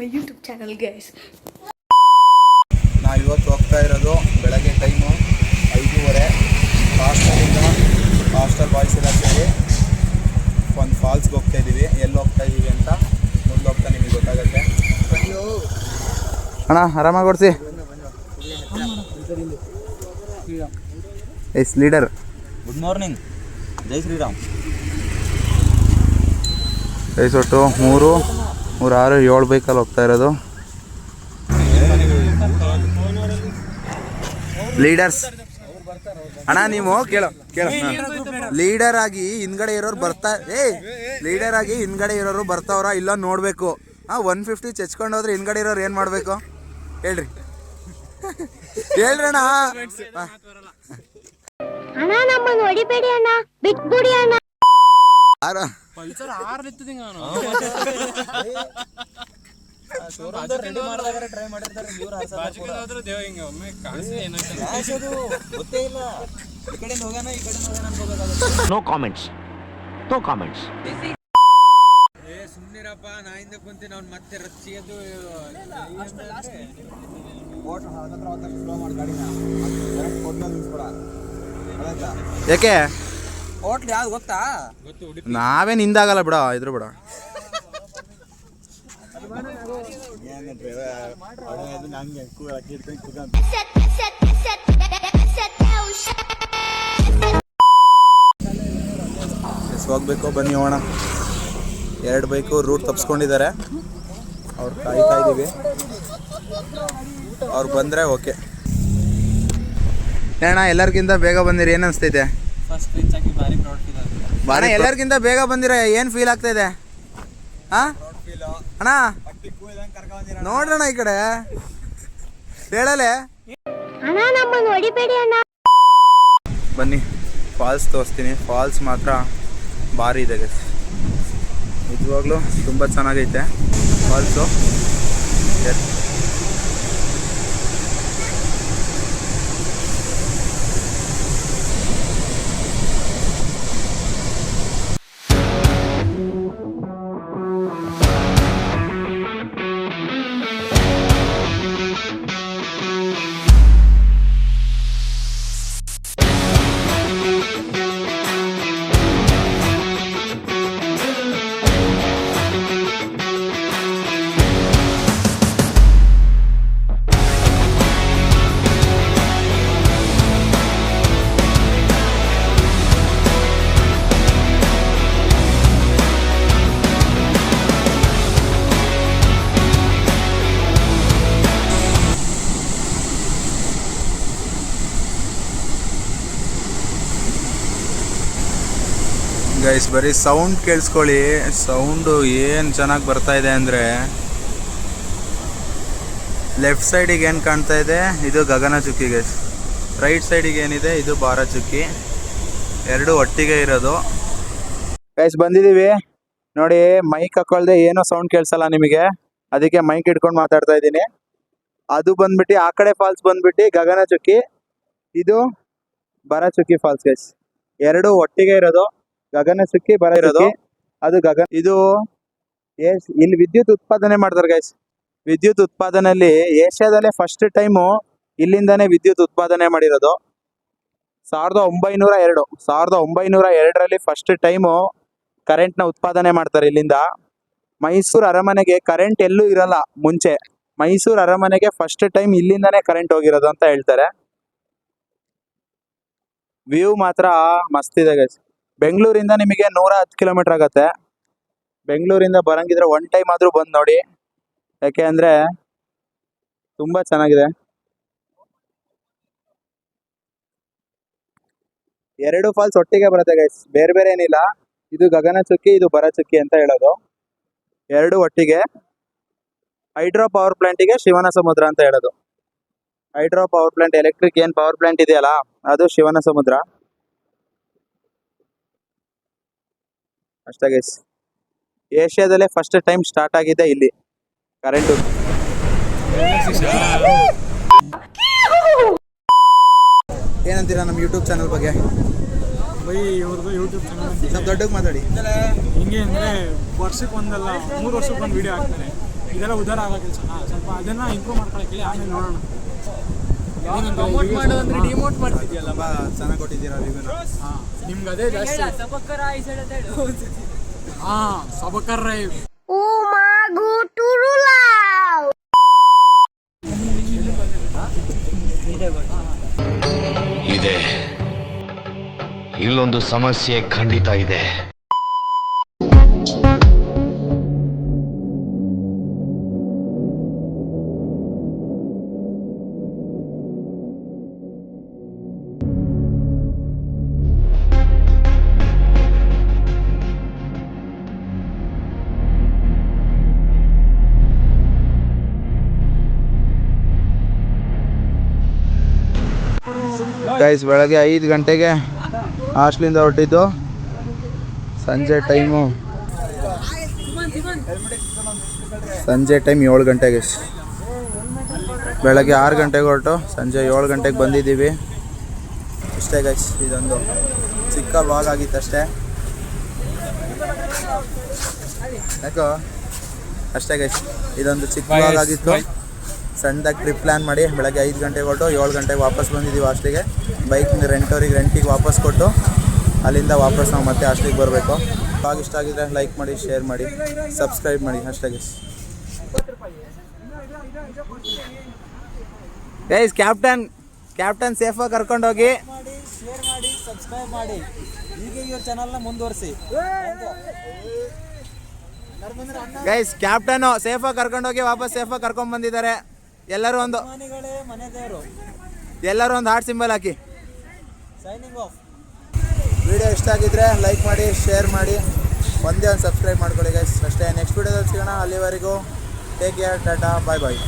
My YouTube channel guys ನಾವು ಇವತ್ತು ಹೋಗ್ತಾ ಇರೋದು ಬೆಳಗ್ಗೆ ಟೈಮು ಐದೂವರೆ. ಹಾಸ್ಟೆಲಿಂದ ಹಾಸ್ಟೆಲ್ ಬಾಯ್ಸ್ ಎಲ್ಲ ಸೇರಿ ಒಂದು ಫಾಲ್ಸ್ಗೆ ಹೋಗ್ತಾ ಇದ್ದೀವಿ ಎಲ್ಲಿ ಹೋಗ್ತಾ ಇದ್ದೀವಿ ಅಂತ ಮುಂದೆ ಹೋಗ್ತಾ ನಿಮಗೆ ಗೊತ್ತಾಗುತ್ತೆ. ಅಣ್ಣ ಆರಾಮಾಗಿ ಕೊಡ್ಸಿ ಎಸ್ ಲೀಡರ್ ಗುಡ್ ಮಾರ್ನಿಂಗ್ ಜೈ ಶ್ರೀರಾಮ್. ಐಸೊಟ್ಟು ಮೂರು. ಮೂರು ಆರು ಏಳು ಬೈಕಲ್ಲಿ ಹೋಗ್ತಾ ಇರೋದು. ಲೀಡರ್ಸ್ ಅಣ್ಣ ನೀವು ಕೇಳೋ ಕೇಳೋ. ಲೀಡರ್ ಆಗಿ ಹಿಂದ್ಗಡೆ ಇರೋರು ಬರ್ತಾ ಏ ಲೀಡರ್ ಆಗಿ ಹಿಂದ್ಗಡೆ ಇರೋರು ಬರ್ತಾವ್ರ ಇಲ್ಲ ನೋಡ್ಬೇಕು. ಹಾ ಒನ್ ಫಿಫ್ಟಿ ಚೆಚ್ಕೊಂಡು ಹೋದ್ರೆ ಹಿಂದ್ಗಡೆ ಇರೋರು ಏನು ಮಾಡಬೇಕು? ಹೇಳ್ರಿ. ಹೇಳ್ರಣ್ಣ. ಅಣ್ಣ ನಮ್ಮನ್ನು ಹೊಡಿಬೇಡಿ ಅಣ್ಣ ಬಿಟ್ಬಿಡಿ ಅಣ್ಣ. ಆರ- ರೆಡಿ ಮಾಡಿದಾಗ ಟ್ರೈ ಮಾಡಿರ್ತಾರೆ ಇವ್ರು ಗೊತ್ತೇ ಇಲ್ಲ. ಈ ಕಡೆಯಿಂದ ಹೋಗೋಣ ಈ ಕಡೆ ಹೋಗೋಣ ನೋ ಕಾಮೆಂಟ್ಸ್ ನೋ ಕಾಮೆಂಟ್ಸ್ ಏ ಸುಮ್ಮನಿರಪ್ಪ ನಾ ಹಿಂದೆ ಕುಂತೀನಿ ಅವ್ನು ಮತ್ತೆ ರಚ್ಚಿಯದು ಯಾಕೆ? ಹೋಟ್ಲ್ ಯಾವ್ದು ಗೊತ್ತಾ? ನಾವೇನು ಹಿಂದಾಗಲ್ಲ ಬಿಡ ಇದ್ರು ಬಿಡ. ಎಸ್ ಹೋಗ್ಬೇಕು ಬನ್ನಿ ಹೋಣ ಎರಡು ಬೈಕು ರೂಟ್ ತಪ್ಸ್ಕೊಂಡಿದ್ದಾರೆ. ಅವ್ರು ಕಾಯ್ತಾ ಇದ್ದೀವಿ. ಅವ್ರು ಬಂದರೆ ಓಕೆ ಅಣ್ಣ ಎಲ್ಲರಿಗಿಂತ ಬೇಗ ಬಂದಿರಿ ಏನು ಅನಿಸ್ತೈತೆ? ಫಸ್ಟ್ ರೀಚ್ ಆಗಿ ಭಾರಿ ಪ್ರೌಡ್ ಫೀಲ್ ಆಗುತ್ತೆ ಬಾರಿ ಎಲ್ಲರಿಗಿಂತ ಬೇಗ ಬಂದಿರ ಏನ್ ಫೀಲ್ ಆಗ್ತಾ ಇದೆ? ಹಾ ಅಣ್ಣ ನೋಡ್ರಣ್ಣ ಈ ಕಡೆ. ಹೇಳಲೆ? ಅಣ್ಣ ನಮ್ಮನ್ನು ಹೊಡಿಬೇಡಿ ಅಣ್ಣ. ಬನ್ನಿ ಫಾಲ್ಸ್ ತೋರಿಸ್ತೀನಿ. ಫಾಲ್ಸ್ ಮಾತ್ರ ಭಾರಿ ಇದೆ. ನಿಜವಾಗ್ಲೂ ತುಂಬ ಚೆನ್ನಾಗೈತೆ ಫಾಲ್ಸು ಗೈಸ್ ಬರೀ ಸೌಂಡ್ ಕೇಳಿಸ್ಕೊಳ್ಳಿ. ಸೌಂಡು ಏನು ಚೆನ್ನಾಗಿ ಬರ್ತಾ ಇದೆ ಅಂದರೆ ಲೆಫ್ಟ್ ಸೈಡಿಗೆ ಏನು ಕಾಣ್ತಾ ಇದೆ? ಇದು ಗಗನ ಚುಕ್ಕಿ ಗೈಸ್ ರೈಟ್ ಸೈಡಿಗೆ ಏನಿದೆ? ಇದು ಬಾರ ಚುಕ್ಕಿ. ಎರಡು ಒಟ್ಟಿಗೆ ಇರೋದು. ಗೈಸ್ ಬಂದಿದ್ದೀವಿ. ನೋಡಿ ಮೈಕ್ ಹಾಕೊಳ್ದೆ ಏನೋ ಸೌಂಡ್ ಕೇಳಿಸಲ್ಲ ನಿಮಗೆ. ಅದಕ್ಕೆ ಮೈಕ್ ಇಟ್ಕೊಂಡು ಮಾತಾಡ್ತಾ ಇದ್ದೀನಿ. ಅದು ಬಂದ್ಬಿಟ್ಟು, ಆ ಕಡೆ ಫಾಲ್ಸ್ ಬಂದ್ಬಿಟ್ಟು ಗಗನ ಚುಕ್ಕಿ. ಇದು ಬರ ಚುಕ್ಕಿ ಫಾಲ್ಸ್ ಗೈಸ್ ಎರಡು ಒಟ್ಟಿಗೆ ಇರೋದು. ಗಗನ ಸಿಕ್ಕಿ ಬರೋದು ಇರೋದು? ಅದು ಗಗನ ಇದು ಎಸ್ ಇಲ್ಲಿ ವಿದ್ಯುತ್ ಉತ್ಪಾದನೆ ಮಾಡ್ತಾರೆ ಗೈಸ್ ವಿದ್ಯುತ್ ಉತ್ಪಾದನೆಯಲ್ಲಿ ಏಷ್ಯಾದಲ್ಲೇ ಫಸ್ಟ್ ಟೈಮು ಇಲ್ಲಿಂದನೇ ವಿದ್ಯುತ್ ಉತ್ಪಾದನೆ ಮಾಡಿರೋದು. ಸಾವಿರದ ಒಂಬೈನೂರ ಎರಡು ಸಾವಿರದ ಒಂಬೈನೂರ ಎರಡರಲ್ಲಿ ಫಸ್ಟ್ ಟೈಮು ಕರೆಂಟ್ನ ಉತ್ಪಾದನೆ ಮಾಡ್ತಾರೆ ಇಲ್ಲಿಂದ. ಮೈಸೂರು ಅರಮನೆಗೆ ಕರೆಂಟ್ ಎಲ್ಲೂ ಇರಲ್ಲ ಮುಂಚೆ. ಮೈಸೂರು ಅರಮನೆಗೆ ಫಸ್ಟ್ ಟೈಮ್ ಇಲ್ಲಿಂದನೇ ಕರೆಂಟ್ ಹೋಗಿರೋದು ಅಂತ ಹೇಳ್ತಾರೆ. ವ್ಯೂ ಮಾತ್ರ ಮಸ್ತ್ ಇದೆ ಗೈಸ್ ಬೆಂಗಳೂರಿಂದ ನಿಮಗೆ ನೂರ ಹತ್ತು ಕಿಲೋಮೀಟರ್ ಆಗತ್ತೆ. ಬೆಂಗಳೂರಿಂದ ಬರಂಗಿದ್ರೆ ಒನ್ ಟೈಮ್ ಆದ್ರೂ ಬಂದು ನೋಡಿ. ಯಾಕೆ ಅಂದ್ರೆ ತುಂಬಾ ಚೆನ್ನಾಗಿದೆ. ಎರಡು ಫಾಲ್ಸ್ ಒಟ್ಟಿಗೆ ಬರುತ್ತೆ ಗೈಸ್ ಬೇರೆ ಬೇರೆ ಏನಿಲ್ಲ. ಇದು ಗಗನ ಚುಕ್ಕಿ, ಇದು ಬರ ಚುಕ್ಕಿ ಅಂತ ಹೇಳೋದು. ಎರಡು ಒಟ್ಟಿಗೆ. ಹೈಡ್ರೋ ಪವರ್ ಪ್ಲಾಂಟಿಗೆ ಶಿವನ ಸಮುದ್ರ ಅಂತ ಹೇಳೋದು. ಹೈಡ್ರೋ ಪವರ್ ಪ್ಲಾಂಟ್, ಎಲೆಕ್ಟ್ರಿಕ್ ಏನ್ ಪವರ್ ಪ್ಲಾಂಟ್ ಇದೆಯಲ್ಲ, ಅದು ಶಿವನ ಸಮುದ್ರ. ಅಷ್ಟೇ ಗೈಸ್ ಏಷ್ಯಾದಲ್ಲೇ ಫಸ್ಟ್ ಟೈಮ್ ಸ್ಟಾರ್ಟ್ ಆಗಿದೆ ಇಲ್ಲಿ. ಕರೆಂಟು ಏನಂತೀರಾ ನಮ್ಮ ಯೂಟ್ಯೂಬ್ ಚಾನಲ್ ಬಗ್ಗೆ? ಬೈ ಇವ್ರದ್ದು ಯೂಟ್ಯೂಬ್ ಚಾನಲ್ ಸ್ವಲ್ಪ ದೊಡ್ಡಕ್ಕೆ ಮಾತಾಡಿ. ಹಿಂಗೆ ಅಂದರೆ ವರ್ಷಕ್ಕೆ ಒಂದಲ್ಲ ಮೂರು ವರ್ಷಕ್ಕೆ ಒಂದು ವಿಡಿಯೋ ಹಾಕ್ತಾರೆ. ಇದೆಲ್ಲ ಉದ್ದಾರ ಆಗೋ ಕೆಲಸ. ಸ್ವಲ್ಪ ಅದನ್ನ ಇಂಪ್ರೂವ್ ಮಾಡ್ಕೊಳಕ್ಕೆ ಆಮೇಲೆ ನೋಡೋಣ. ಪ್ರಮೋಟ್ ಮಾಡು ಅಂದ್ರೆ ಡಿಮೋಟ್ ಮಾಡ್ತಿದ್ಯಲ್ಲ ಬಾ ಚೆನ್ನಾಗಿ ಕೊಟ್ಟಿದ್ದೀರಾ ರಿವ್ಯೂನ ಹಾಂ ನಿಮ್ಗೆ ಅದೇ ಜಾಸ್ತಿ. ಹಾ ಸಬಕರ್ ರೈ. Umagu ಟುರುಲಾವ್ ಇದೆ. ಇಲ್ಲೊಂದು ಸಮಸ್ಯೆ ಖಂಡಿತ ಇದೆ. ಗೈಸ್ ಬೆಳಗ್ಗೆ ಐದು ಗಂಟೆಗೆ ಹಾಸ್ಟ್ಲಿಂದ ಹೊರಟಿದ್ದು. ಸಂಜೆ ಟೈಮು ಸಂಜೆ ಟೈಮ್ ಏಳು ಗಂಟೆಗೆ ಬೆಳಗ್ಗೆ ಆರು ಗಂಟೆಗೆ ಹೊರಟು. ಸಂಜೆ ಏಳು ಗಂಟೆಗೆ ಬಂದಿದ್ದೀವಿ. ಇಷ್ಟೇ ಗೈಸ್ ಇದೊಂದು ಚಿಕ್ಕ ಬ್ಲಾಗ್ ಆಗಿತ್ತು ಅಷ್ಟೇ. ಯಾಕೋ? ಅಷ್ಟೇ ಗೈಸ್ ಇದೊಂದು ಚಿಕ್ಕ ಬಾಗ್ ಬ್ಲಾಗ್. ಆಗಿತ್ತು. ಸಣ್ಣದಾಗಿ ಟ್ರಿಪ್ ಪ್ಲ್ಯಾನ್ ಮಾಡಿ ಬೆಳಗ್ಗೆ ಐದು ಗಂಟೆಗೆ ಹೊರಟು ಏಳು ಗಂಟೆಗೆ ವಾಪಸ್ ಬಂದಿದ್ದೀವಿ ಹಾಸ್ಟಿಗೆ ಬೈಕ್ ರೆಂಟವ್ರಿಗೆ ರೆಂಟಿಗೆ ವಾಪಸ್ ಕೊಟ್ಟು ಅಲ್ಲಿಂದ ವಾಪಸ್ ನಾವು ಮತ್ತೆ ಹಾಸ್ಟಿಗೆ ಬರಬೇಕು. ಬ್ಲಾಗ್ ಇಷ್ಟ ಆಗಿದ್ರೆ ಲೈಕ್ ಮಾಡಿ ಶೇರ್ ಮಾಡಿ ಸಬ್ಸ್ಕ್ರೈಬ್ ಮಾಡಿ ಅಷ್ಟಾಗಿ ಗೈಸ್ ಕ್ಯಾಪ್ಟನ್ ಕ್ಯಾಪ್ಟನ್ ಸೇಫಾಗಿ ಕರ್ಕೊಂಡೋಗಿ ಶೇರ್ ಮಾಡಿ ಸಬ್ಸ್ಕ್ರೈಬ್ ಮಾಡಿ ಮುಂದುವರಿಸಿ ಗೈಸ್ ಕ್ಯಾಪ್ಟನು ಸೇಫಾಗಿ ಕರ್ಕೊಂಡೋಗಿ ವಾಪಸ್ ಸೇಫಾಗಿ ಕರ್ಕೊಂಡ್ ಬಂದಿದ್ದಾರೆ. ಎಲ್ಲರೂ ಒಂದು ಅಭಿಮಾನಿಗಳೇ ಮನೆ ದೇವರು. ಎಲ್ಲರೂ ಒಂದು ಹಾರ್ಟ್ ಸಿಂಬಲ್ ಹಾಕಿ. ಸೈನಿಂಗ್ ಆಫ್ ವಿಡಿಯೋ ಇಷ್ಟ ಆಗಿದ್ರೆ ಲೈಕ್ ಮಾಡಿ ಶೇರ್ ಮಾಡಿ. ಒಂದೇ ಒಂದು ಸಬ್ಸ್ಕ್ರೈಬ್ ಮಾಡ್ಕೊಳ್ಳಿ ಗೈಸ್ ಅಷ್ಟೇ ನೆಕ್ಸ್ಟ್ ವಿಡಿಯೋದಲ್ಲಿ ಸಿಗೋಣ. ಅಲ್ಲಿವರೆಗೂ take care tata bye bye